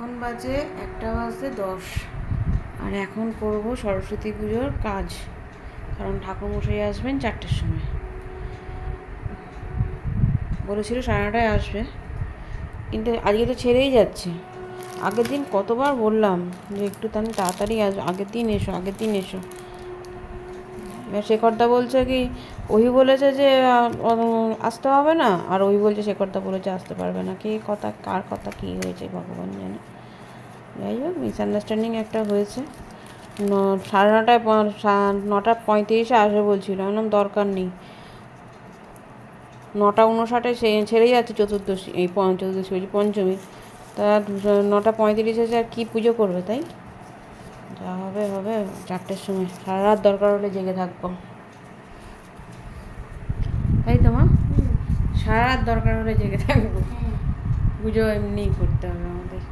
এখন বাজে একটা বাজে দশ। আর এখন করব সরস্বতী পুজোর কাজ। কারণ ঠাকুরমশাই আসবেন চারটের সময়। বলেছিল সাড়ে নটায় আসবে। কিন্তু আজকে তো ছেড়েই যাচ্ছে। আগের দিন কতবার বললাম যে একটু তাহলে তাড়াতাড়ি আস, আগের দিন এসো, আগের দিন এসো। এবার শেখরদা বলছে কি ওই বলেছে যে আসতে হবে না। আর ওই বলছে শেখরদা বলেছে, আসতে পারবে না। কে কথা, কার কথা, কী হয়েছে ভগবান জানে। যাই হোক মিসআন্ডারস্ট্যান্ডিং একটা হয়েছে। সাড়ে নটায় সা- নটা পঁয়ত্রিশে আসবে বলছিল আমি দরকার নেই। নটা উনষাটে সে ছেড়ে যাচ্ছে চতুর্দশী, এই চতুর্দশী বলছি পঞ্চমী। তা নটা পঁয়ত্রিশে আর কী পুজো করবে তাই? যা হবে হবে। চারটের সময়। সারা রাত দরকার হলে জেগে থাকব তাই তো মা সারা রাত দরকার হলে জেগে থাকব। পুজো এমনিই করতে হবে আমাদের।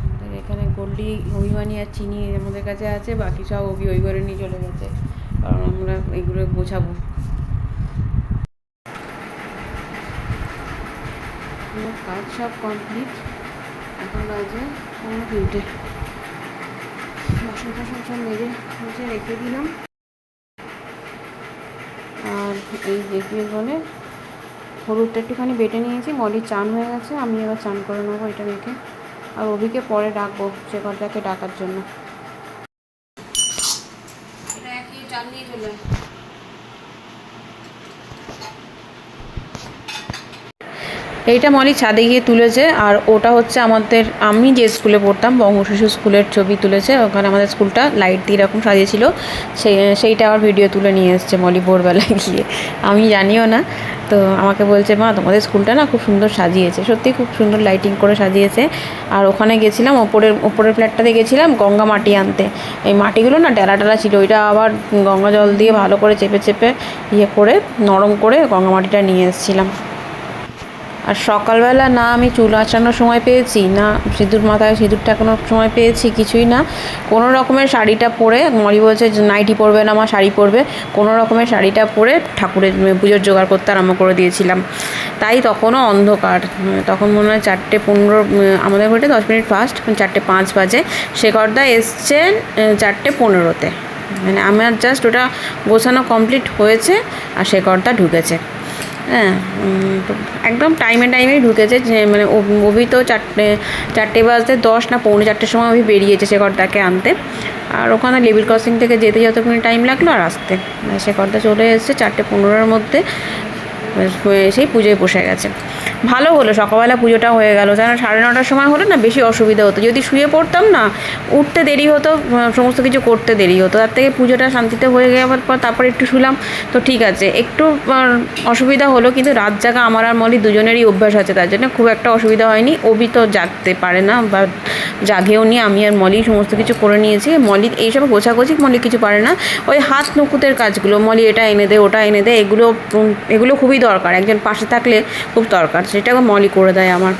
আমাদের এখানে গোল্ডি অভিমানী আর চিনি আমাদের কাছে আছে বাকি সব অভি ওই ঘরে নিয়ে চলে গেছে। কারণ আমরা এগুলো গোছাবো। কাজ সব কমপ্লিট এখন বাজে পনেরো তিনটে। বাসন টাসন সব মেজে মুছে রেখে দিলাম। আর এই কি বলে হলুদটা একটুখানি বেটে নিয়েছি মলির চান হয়ে গেছে, আমি এবার চান করে নেব এটা মেখে আর অভিকে পরে ডাকবো, সে কথাকে ডাকার জন্য এটা একই চাল নিয়ে চলে আয়। এইটা মলি ছাদে গিয়ে তুলেছে, আর ওটা হচ্ছে আমাদের, আমি যে স্কুলে পড়তাম, বঙ্গশিশু স্কুলের ছবি তুলেছে, ওখানে আমাদের স্কুলটা লাইট দিয়ে এরকম সাজিয়েছিল সেই সেইটা আবার ভিডিও তুলে নিয়ে এসছে মলি ভোরবেলায় গিয়ে, আমি জানিও না, তো আমাকে বলছে, মা, তোমাদের স্কুলটা না খুব সুন্দর সাজিয়েছে, সত্যি খুব সুন্দর লাইটিং করে সাজিয়েছে। আর ওখানে গেছিলাম, ওপরের ওপরের ফ্ল্যাটটাতে গেছিলাম, গঙ্গা মাটি আনতে, এই মাটিগুলো না ডেলা টেলা ছিল, ওইটা আবার গঙ্গা জল দিয়ে ভালো করে চেপে চেপে ইয়ে করে, নরম করে গঙ্গা মাটিটা নিয়ে এসেছিলাম। আর সকালবেলা না আমি চুল আঁচানোর সময় পেয়েছি না সিঁদুর মাথায় সিঁদুর ঠাকানোর সময় পেয়েছি কিছুই না। কোনো রকমের শাড়িটা পরে মরি বলছে নাইটি পরবে না আমার শাড়ি পরবে। কোনো রকমের শাড়িটা পরে ঠাকুরের পুজোর জোগাড় করতে আরম্ভ করে দিয়েছিলাম। তাই তখনও অন্ধকার। তখন মনে হয় চারটে পনেরো আমাদের ঘটে দশ মিনিট ফার্স্ট চারটে পাঁচ বাজে। শেখরদা এসছেন আহ, চারটে পনেরোতে। মানে আমার জাস্ট ওটা গোছানো কমপ্লিট হয়েছে আর সে শেখরদা ঢুকেছে। হ্যাঁ একদম টাইমে টাইমে ঢুকেছে যে মানে অভি তো চারটে চারটে বাজতে দশ না পৌনে চারটের সময় অভি বেরিয়েছে সে ঘরটাকে আনতে। আর ওখানে লেবিল ক্রসিং থেকে যেতে যতক্ষণ টাইম লাগল আর আসতে। সে ঘরটা চলে এসেছে চারটে পনেরোর মধ্যে সেই পুজোয় বসে গেছে। ভালো হলো, সকালবেলা পুজোটা হয়ে গেল। যেন সাড়ে নটার সময় হলে না বেশি অসুবিধা হতো। যদি শুয়ে পড়তাম না, উঠতে দেরি হতো সমস্ত কিছু করতে দেরি হতো। তার থেকে পুজোটা শান্তিতে হয়ে যাওয়ার পর তারপর একটু শুলাম, তো ঠিক আছে। একটু অসুবিধা হলো, কিন্তু রাত জাগা আমার আর মলি দুজনেরই অভ্যাস আছে, তার জন্য খুব একটা অসুবিধা হয়নি। অভি তো জাগতে পারে না, বা জাগেও নি, আমি আর মলি সমস্ত কিছু করে নিয়েছি। মলি এইসব গোছাগোছি, মলি কিছু পারে না। ওই হাত নুকুতের কাজগুলো, মলি এটা এনে দে, ওটা এনে দে, এগুলো এগুলো খুবই দরকার। একজন পাশে থাকলে খুব দরকার। সেটা মলি করে দেয় আমার।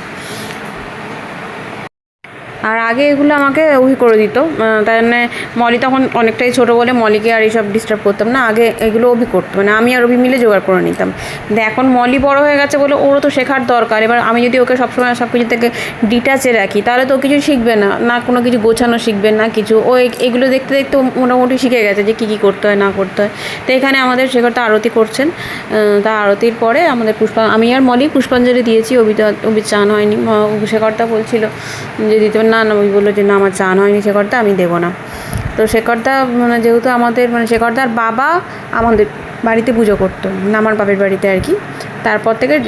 আর আগে এগুলো আমাকে ওই করে দিত। তাই জন্যে মলি তখন অনেকটাই ছোটো বলে মলিকে আর এইসব ডিস্টার্ব করতাম না। আগে এগুলো অভি করতো মানে আমি আর অভি মিলে জোগাড় করে নিতাম। কিন্তু এখন মলি বড় হয়ে গেছে বলে ওরও তো শেখার দরকার। এবার আমি যদি ওকে সবসময় সব কিছু থেকে ডিটাচে রাখি, তাহলে তো কিছু শিখবে না। না কোনো কিছু গোছানো শিখবে, না কিছু। ও এগুলো দেখতে দেখতে মোটামুটি শিখে গেছে যে কী কী করতে হয়, না করতে হয়। তো এখানে আমাদের শেখরটা আরতি করছেন। তা আরতির পরে আমাদের পুষ্পা আমি আর মলি পুষ্পাঞ্জলি দিয়েছি। অভিটা অভি চান হয়নি। শেখরটা বলছিল যে দিতে। না না, ওই বলল যে, না, আমার চান হয়নি শেখরদা আমি দেবো না। তো শেখরদা মানে যেহেতু আমাদের মানে শেখরদার বাবা আমাদের বাড়িতে পুজো করতো না আমার বাপের বাড়িতে আর কি। তারপর থেকে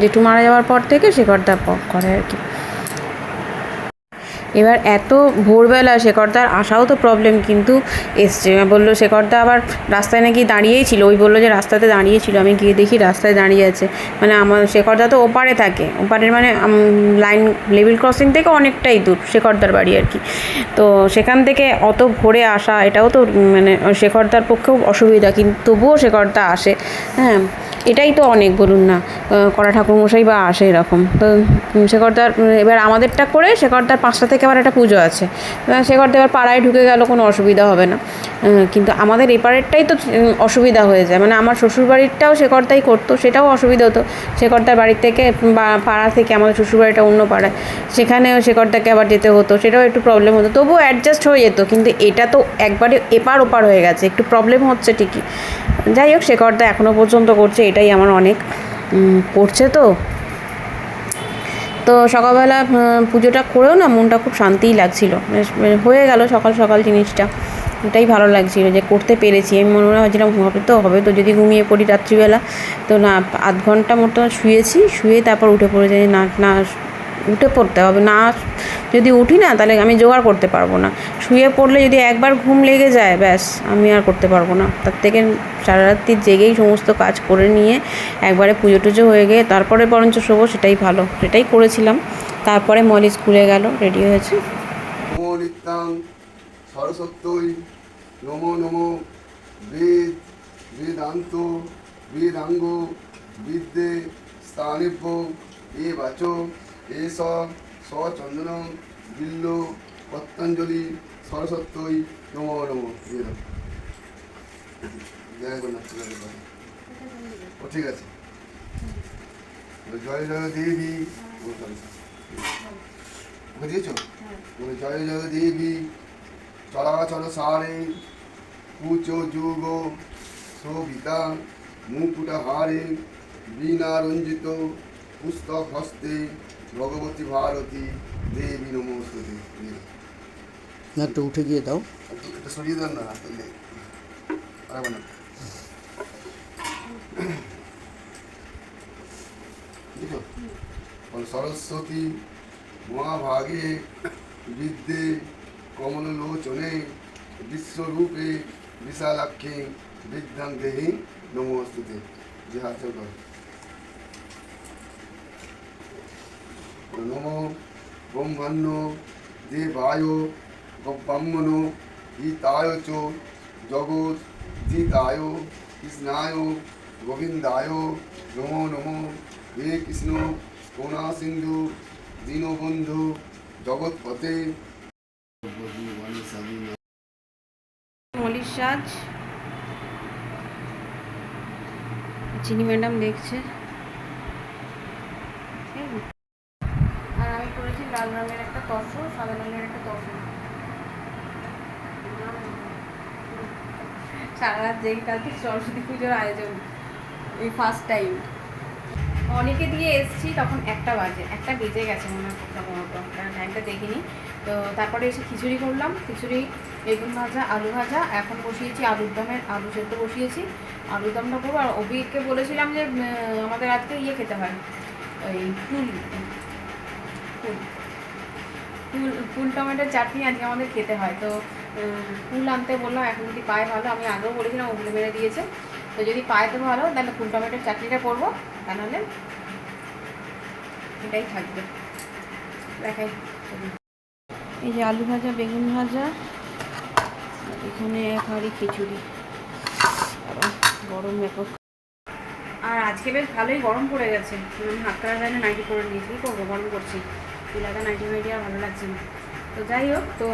জেঠু মারা যাওয়ার পর থেকে প- করে আর কি। এবার এত ভোরবেলা শেখরদার আসাও তো প্রবলেম কিন্তু এসছে। বলল, শেখরদা আবার রাস্তায় নাকি দাঁড়িয়েই ছিল। ওই বলল যে, রাস্তাতে দাঁড়িয়ে ছিল আমি গিয়ে দেখি রাস্তায় দাঁড়িয়ে আছে। মানে আমার, শেখরদা তো ওপারে থাকে। ওপারের মানে লাইন লেভেল ক্রসিং থেকে অনেকটাই দূর, শেখরদার বাড়ি আর কি। তো সেখান থেকে অত ভোরে আসা, এটাও তো মানে শেখরদার পক্ষেও অসুবিধা, কিন্তু তবুও শেখরদা আসে। হ্যাঁ। এটাই তো অনেক বলুন না করা কড়া ঠাকুরমশাই বা আসে এরকম। তো শেখরদার এবার আমাদেরটা করে শেখরদার পাঁচটা থেকে আবার একটা পুজো আছে। শেখরদা এবার পাড়ায় ঢুকে গেল, কোনো অসুবিধা হবে না। কিন্তু আমাদের এপারেরটাই তো অসুবিধা হয়ে যায়। মানে আমার শ্বশুরবাড়িরটাও শেখরদাই করতো, সেটাও অসুবিধা হতো। শেখরদার বাড়ির থেকে, বা পাড়া থেকে আমাদের শ্বশুরবাড়িটা অন্য পাড়ায়। সেখানেও শেখরদাকে আবার যেতে হতো, সেটাও একটু প্রবলেম হতো। তবুও অ্যাডজাস্ট হয়ে যেত, কিন্তু এটা তো একবারে এপার ওপার হয়ে গেছে, একটু প্রবলেম হচ্ছে ঠিকই। যাই হোক শেখরদা এখনও পর্যন্ত করছে, এটাই আমার অনেক করছে তো। তো সকালবেলা পুজোটা করেও না মনটা খুব শান্তিই লাগছিল। হয়ে গেল সকাল সকাল জিনিসটা। এটাই ভালো লাগছিল যে করতে পেরেছি। আমি মনে মনে ভাবছিলাম, হবে তো হবে তো, যদি ঘুমিয়ে পড়ি রাত্রিবেলা। তো না, আধ ঘণ্টা মতো শুয়েছি, শুয়ে তারপর উঠে পড়ে যাই না না, উঠে পড়তে হবে। না, যদি উঠি না, তাহলে আমি জোগাড় করতে পারব না। শুয়ে পড়লে যদি একবার ঘুম লেগে যায়, ব্যাস, আমি আর করতে পারব না। তার থেকে সারা রাত্রি জেগেই সমস্ত কাজ করে নিয়ে একবারে পুজো টুজো হয়ে গিয়ে, তারপরে বরঞ্চ শোবো, সেটাই ভালো। সেটাই করেছিলাম। তারপরে মলি স্কুলে গেল, রেডি হয়েছে। সরস্বত্যই নমো নমো। বেদ বেদান্ত বেদাঙ্গ বিদ্যে স্থানিভ্য এ বাচ এস সচন্দন বিল্ল পতঞ্জলি সরস্বত্যই নমো নমো। জয় ও ঠিক আছে। জয় জয় দেবী। বুঝেছ জয় জয় দেবী চলাচল সারে কুচ যুগ শোভিতা মুকুট হারে বীণা রঞ্জিত পুস্তক হস্তে ভগবতী ভারতী দেবী নমস্তে না উঠে গিয়ে দাও। সরিয়ে দেন না না সরস্বতী মহাভাগে বিদ্যে কমললোচনে বিশ্বরূপে বিশালাক্ষে বিদ্যাং দেহি নমস্তুতে যে হাত জোড় করো। নমো ব্রহ্মাণ্য দেবায় ব্রাহ্মণ হিতায় চ জগৎ জিতায় কৃষ্ণায় গোবিন্দায় নমো নমো হে কৃষ্ণ করুণা সিন্ধু দীনবন্ধু জগৎপতে মলির সাজ চিনি ম্যাডাম দেখছে। আর আমি করেছি লাল রঙের একটা তসর সাদা রঙের একটা তসর সারা জেগে কালকে সরস্বতী পুজোর আয়োজন, এই ফার্স্ট টাইম অনেকে দিয়ে এসছি, তখন একটা বাজে, একটা বেজে গেছে মনে হয় প্রথমত কারণ টাইমটা দেখিনি। তো তারপরে এসে খিচুড়ি করলাম, খিচুড়ি বেগুন ভাজা, আলু ভাজা। এখন বসিয়েছি আলুর দমের আলু সেদ্ধ বসিয়েছি। আলুর দমটা করব। আর অভিকে বলেছিলাম যে আমাদের আজকে ইয়ে খেতে হয়। ওই ফুল ফুল ফুল ফুল টমেটোর চাটনি আজকে আমাদের খেতে হয়। তো ফুল আনতে বললাম, এখন যদি পায় ভালো, আমি আগেও বলেছিলাম, ওগুলো মেরে দিয়েছে। তো যদি পায় তো ভালো, তাহলে ফুল টমেটোর চাটনিটা করব। তা নাহলে এটাই থাকবে। দেখাই। এই যে আলু ভাজা, বেগুন ভাজা এখানে এক খিচুড়ি। গরম ব্যাপক। আর আজকে বেশ ভালোই গরম পড়ে গেছে। আমি হাত কাটা যায় নাইটি করে নিয়েছি। কী করব? গরম করছি। চুলাটা নাইটি নাইটি আর ভালো লাগছে না। তো যাই হোক তো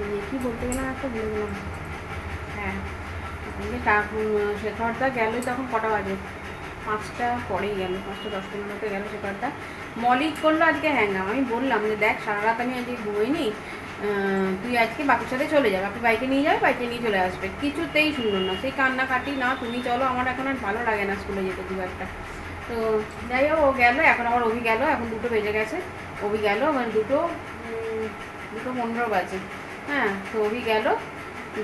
উম, কি বলতে গেলাম একটা বলে গেলাম। হ্যাঁ শেখরদা গেলই তখন কটা বাজে? পাঁচটা পরেই গেল পাঁচটা দশ পনেরোতে গেল শেখরদা। মলিক করল আজকে হ্যাঙ্গাম। আমি বললাম যে দেখ সারা রাত আমি আজকে ঘুমোইনি। তুই আজকে বাপির সাথে চলে যাবে আপনি বাইকে নিয়ে যাবে বাইকে নিয়ে চলে আসবে। কিছুতেই শুনলো না, সেই কান্নাকাটি না, তুমি চলো, আমার এখন আর ভালো লাগে না স্কুলে যেতে খুব একটা। তো যাই হোক, ও গেল, এখন আবার অভি গেল, এখন দুটো বেজে গেছে। অভি গেল মানে দুটো দুটো পনেরো বাজে। হ্যাঁ তো অভি গেল,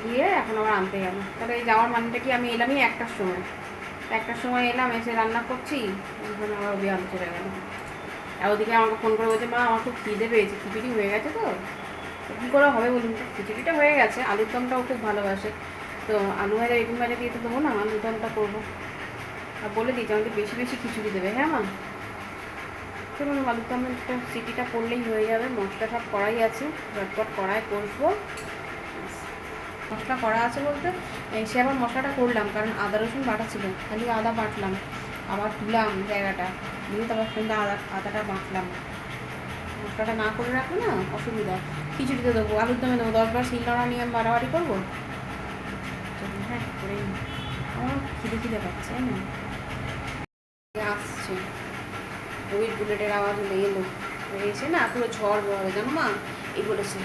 গিয়ে এখন আবার আনতে গেল তাহলে এই যাওয়ার মানেটা কি, আমি এলামই একটার সময়। একটার সময় এলাম, এসে রান্না করছি এখন আবার অভি আনতে চলে গেল। আর ওদিকে আমাকে ফোন করে বলছে, মা, আমার খুব খিদে পেয়েছে, খিচুড়ি হয়ে গেছে তো? কী করে হবে বলুন তো? খিচুড়িটা হয়ে গেছে, আলুর দমটাও খুব ভালোবাসে তো আলু ভাজা বেগুন ভাজা দিয়ে তো দেবো না, আলুর দমটা করব। আর বলে দিয়েছি আমাকে বেশি বেশি খিচুড়ি দেবে হ্যাঁ মা? চলুন, আলুর একটা সিটিটা করলেই হয়ে যাবে, মশলা সব কড়াই আছে, ঝটপট কড়াই কষবো। মশলা করা আছে বলতে সে আবার মশলাটা করলাম, কারণ আদা, রসুন বাটা ছিল, খালি আদা বাটলাম, আবার তুলাম জায়গাটা। দিয়ে তারপর সন্ধ্যে আদা, আদাটা বাঁটলাম। মশলাটা না করে রাখলে না অসুবিধা। খিচুড়িতে দেবো আলুর দমে দেবো দশবার শিলনোড়া নিয়ে আমি বাড়াবাড়ি করব। হ্যাঁ করে আমার খিদে খিদে পাচ্ছে না? আসছে। ওই বুলেটের আওয়াজ হলে এলো। এসে না পুরো ঝড় বলে জানো মা এই বলেছে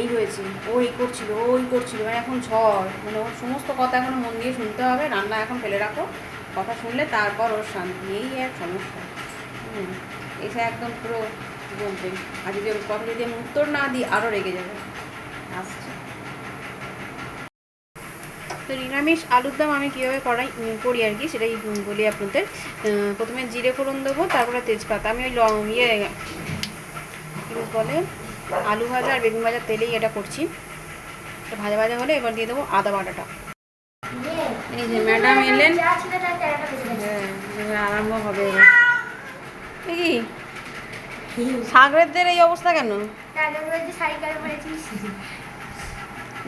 এই হয়েছে ও এই করছিল ওই করছিল মানে এখন ঝড়। মানে ওর সমস্ত কথা এখন মন দিয়ে শুনতে হবে রান্না এখন ফেলে রাখো। কথা শুনলে তারপর ওর শান্তি এই এক সমস্যা। হুম, এসে একদম পুরো বলবে আর যদি ওর কথা যদি আমি উত্তর না দিই আরও রেগে যাবে। তো নিরামিষ আলুর দম আমি কীভাবে করাই করি আর কি, সেটাই বলি আপনাদের। প্রথমে জিরে ফোড়ন দেবো, তারপরে তেজপাতা। আমি ওই লং ইয়ে বলে, আলু ভাজা আর বেগুন ভাজার তেলেই এটা করছি। ভাজা ভাজা হলে এবার দিয়ে দেবো আদা বাটাটা। এই যে ম্যাডাম এলেন। হ্যাঁ আরম্ভ হবে এবার। কি? সাগরেরদের এই অবস্থা কেন?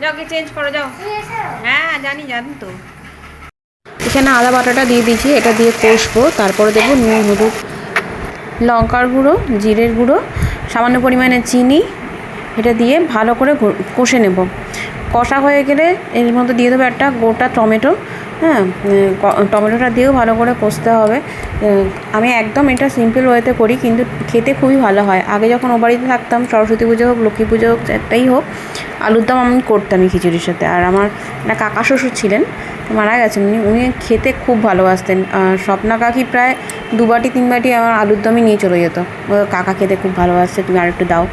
যাও চেঞ্জ করো, যাও। হ্যাঁ জানি জানি তো। এখানে আদা বাটাটা দিয়ে দিয়েছি, এটা দিয়ে কষবো। তারপরে দেবো নুন, হলুদ, লঙ্কার গুঁড়ো, জিরের গুঁড়ো, সামান্য পরিমাণে চিনি, এটা দিয়ে ভালো করে কষে নেব। কষা হয়ে গেলে এর মধ্যে দিয়ে দেবো একটা গোটা টমেটো হ্যাঁ টমেটোটা দিয়েও ভালো করে কষতে হবে। আমি একদম এটা সিম্পল ওয়েতে করি, কিন্তু খেতে খুবই ভালো হয়। আগে যখন ও বাড়িতে থাকতাম, সরস্বতী পুজো হোক, লক্ষ্মী পুজো হোক একটাই হোক, আলুর দম আমি করতামই খিচুড়ির সাথে। আর আমার একটা কাকা শ্বশুর ছিলেন মারা গেছেন, উনি উনি খেতে খুব ভালোবাসতেন। স্বপ্না কাকি প্রায় দু বাটি, তিন বাটি আমার আলুর দমই নিয়ে চলে যেত। কাকা খেতে খুব ভালোবাসছে, তুমি আরেকটু দাও।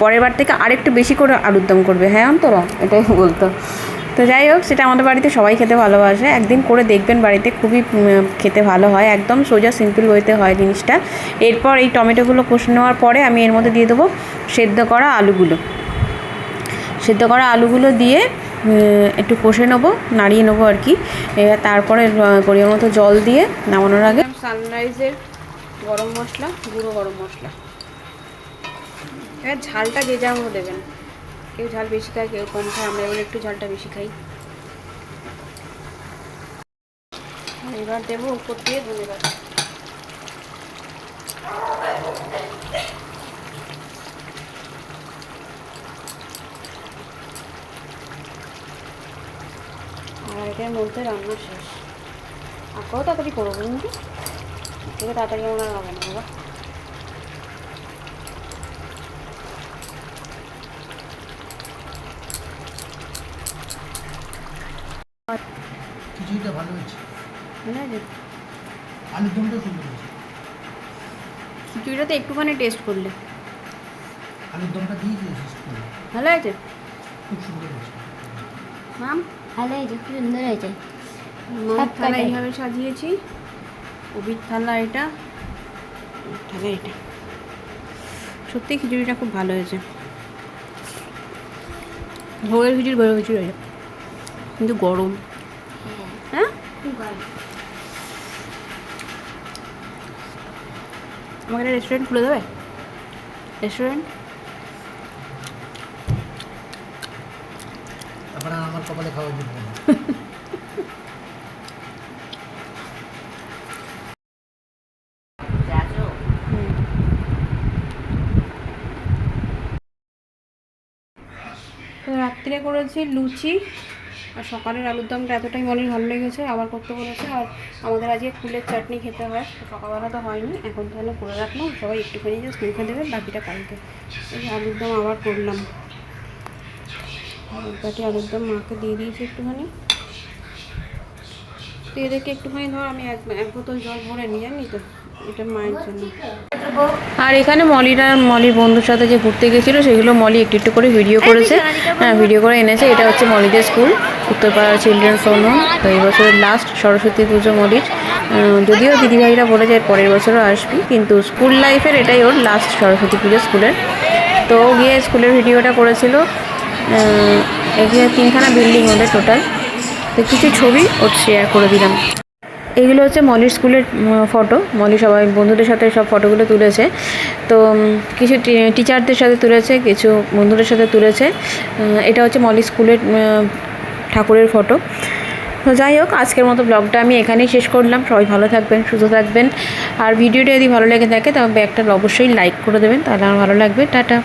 পরের বার থেকে আরেকটু বেশি করে আলুর দম করবে। হ্যাঁ অন্তরা? এটাই বলতো। তো যাই হোক, সেটা আমাদের বাড়িতে সবাই খেতে ভালোবাসে। একদিন করে দেখবেন বাড়িতে, খুবই খেতে ভালো হয়। একদম সোজা সিম্পল ওয়েতে হয় জিনিসটা। এরপর এই টমেটোগুলো কষে নেওয়ার পরে আমি এর মধ্যে দিয়ে দেবো সেদ্ধ করা আলুগুলো। সেদ্ধ করা আলুগুলো দিয়ে একটু কষে নেব, নাড়িয়ে নেব আর কি। এবার তারপরে পরিমাণ মতো জল দিয়ে নামানোর আগে সানরাইজের গরম মশলা, গুঁড়ো গরম মশলা। এবার ঝালটা যা মতো দেবেন। কেউ ঝাল বেশি খায়, কেউ কম খায়, আমরা এবার একটু ঝালটা বেশি খাই। এবার দেবো উপর দিয়ে ধনে আর এটার মধ্যে রান্না শেষ। আর কত তাড়াতাড়ি করব কিন্তু তাড়াতাড়ি আমার আর হবে না, বাবা। ভালো আলুর দমটা সুন্দর হয়েছে খিচুড়িটা তো একটুখানি টেস্ট করলে। আলুর দমটা দিয়ে দিয়েছিস ভালো আছে খুব সুন্দর হয়েছে। মাম? ভালো হয়েছে খুব সুন্দর হয়েছে। থালা এইভাবে সাজিয়েছি। অভির থালা এটা থালা এটা। সত্যি খিচুড়িটা খুব ভালো হয়েছে। ভোগের খিচুড়ি ভোগের খিচুড়ি হয়েছে কিন্তু গরম। হ্যাঁ। খুব আমাকে একটা রেস্টুরেন্ট খুলে দেবে? রেস্টুরেন্ট তারপরে আমার কপালে খাওয়া তো রাত্রে করেছি লুচি। আর সকালের আলুর দমটা এতটাই মনের ভালো লেগেছে আবার করতে বলেছে আর আমাদের আজকে ফুলের চাটনি খেতে হয়। সকালবেলা তো হয়নি, এখন তাহলে করে রাখলাম, সবাই একটুখানি জাস্ট মেখে দেবে, বাকিটা কালকে। এই আলুর দম আবার করলাম। বাটি, আলুর দম মাকে দিয়ে দিয়েছি একটুখানি। তো এদেরকে একটুখানি ধর, আমি এক এক বোতল জল ভরে নিয়ে জানি তো, এটা মায়ের জন্য। আর এখানে মলিরা মলির বন্ধুর সাথে যে ঘুরতে গেছিল সেগুলো মলি একটু একটু করে ভিডিও করেছে। হ্যাঁ ভিডিও করে এনেছে। এটা হচ্ছে মলিদের স্কুল উত্তরপাড়া চিলড্রেন্স হোম তো এই বছরের লাস্ট সরস্বতী পুজো মলির। যদিও দিদিভাইরা বলে যায় পরের বছরও আসবি কিন্তু স্কুল লাইফের এটাই ওর লাস্ট সরস্বতী পুজো স্কুলের। তো গিয়ে স্কুলের ভিডিওটা করেছিল। এখানে তিনখানা বিল্ডিং ওদের টোটাল তো কিছু ছবি ওর শেয়ার করে দিলাম। এইগুলো হচ্ছে মলির স্কুলের ফটো। মলি সবাই বন্ধুদের সাথে সব ফটোগুলো তুলেছে। তো কিছু টিচারদের সাথে তুলেছে, কিছু বন্ধুদের সাথে তুলেছে। এটা হচ্ছে মলি স্কুলের ঠাকুরের ফটো। তো যাই হোক, আজকের মতো ব্লগটা আমি এখানেই শেষ করলাম। সবাই ভালো থাকবেন, সুস্থ থাকবেন। আর ভিডিওটা যদি ভালো লেগে থাকে তবে একটা অবশ্যই লাইক করে দেবেন। তাহলে আমার ভালো লাগবে। টাটা।